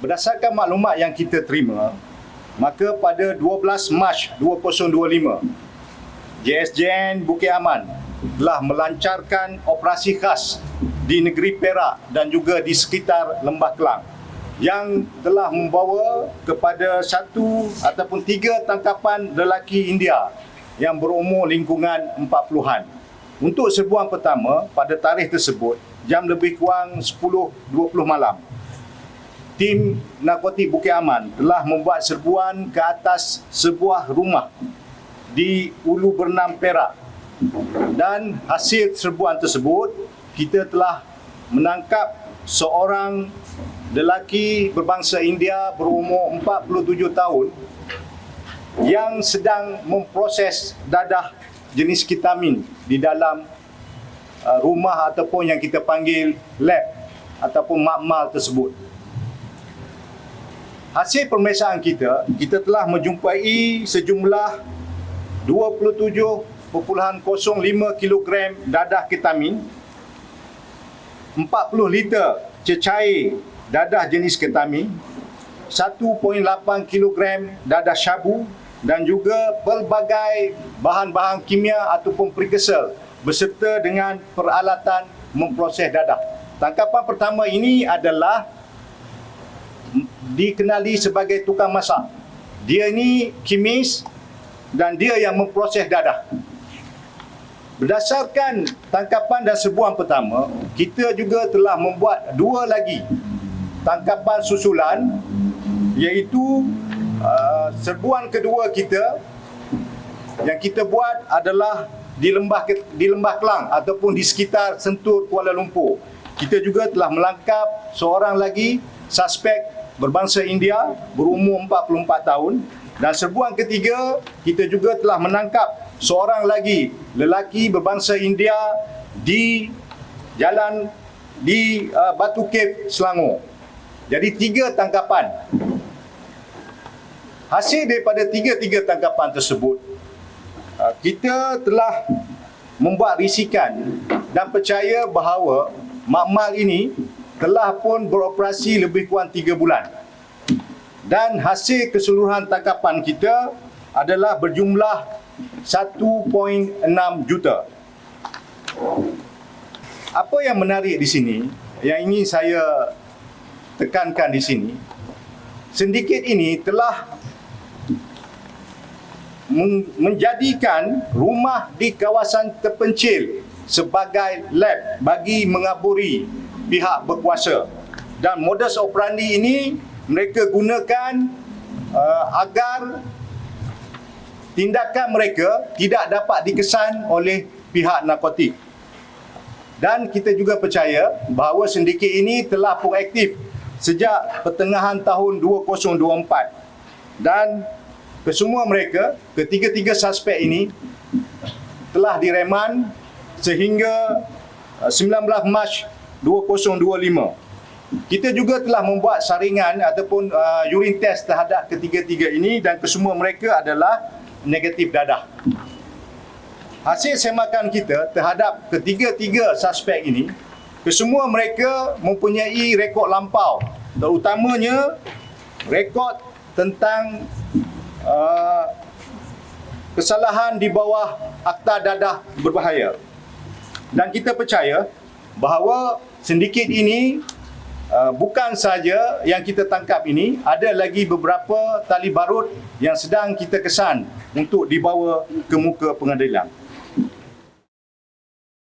berdasarkan maklumat yang kita terima, maka pada 12 Mac 2025, JSJN Bukit Aman telah melancarkan operasi khas di negeri Perak dan juga di sekitar Lembah Kelang yang telah membawa kepada satu ataupun tiga tangkapan lelaki India yang berumur lingkungan 40-an. Untuk serbuan pertama, pada tarikh tersebut, jam lebih kurang 10.20 malam, tim narkotik Bukit Aman telah membuat serbuan ke atas sebuah rumah di Ulu Bernam Perak. Dan hasil serbuan tersebut, kita telah menangkap seorang lelaki berbangsa India berumur 47 tahun yang sedang memproses dadah jenis ketamin di dalam uh, rumah ataupun yang kita panggil lab ataupun makmal tersebut. Hasil pemeriksaan kita, kita telah menjumpai sejumlah 27.05 kg dadah ketamin, 40 liter cecair dadah jenis ketamin, 1.8 kg dadah syabu dan juga pelbagai bahan-bahan kimia ataupun precursor beserta dengan peralatan memproses dadah. Tangkapan pertama ini adalah dikenali sebagai tukang masak. Dia ini kimis dan dia yang memproses dadah. Berdasarkan tangkapan dan serbuan pertama, kita juga telah membuat dua lagi tangkapan susulan iaitu uh, serbuan kedua kita yang kita buat adalah di lembah di lembah Kelang ataupun di sekitar Sentul Kuala Lumpur. Kita juga telah melangkap seorang lagi suspek berbangsa India berumur 44 tahun dan serbuan ketiga kita juga telah menangkap seorang lagi lelaki berbangsa India di jalan di uh, Batu Cave Selangor. Jadi tiga tangkapan. Hasil daripada tiga-tiga tangkapan tersebut, uh, kita telah membuat risikan dan percaya bahawa makmal ini telah pun beroperasi lebih kurang tiga bulan. Dan hasil keseluruhan tangkapan kita adalah berjumlah 1.6 juta. Apa yang menarik di sini, yang ingin saya tekankan di sini, sindiket ini telah menjadikan rumah di kawasan terpencil sebagai lab bagi mengaburi pihak berkuasa. Dan modus operandi ini mereka gunakan uh, agar tindakan mereka tidak dapat dikesan oleh pihak narkotik. Dan kita juga percaya bahawa sindiket ini telah pun aktif sejak pertengahan tahun 2024 dan kesemua mereka, ketiga-tiga suspek ini telah direman sehingga 19 uh, Mac 2025. Kita juga telah membuat saringan ataupun uh, urine test terhadap ketiga-tiga ini dan kesemua mereka adalah negatif dadah. Hasil semakan kita terhadap ketiga-tiga suspek ini, kesemua mereka mempunyai rekod lampau, terutamanya rekod tentang uh, kesalahan di bawah akta dadah berbahaya. Dan kita percaya bahawa sindiket ini uh, bukan saja yang kita tangkap ini, ada lagi beberapa tali barut yang sedang kita kesan untuk dibawa ke muka pengadilan.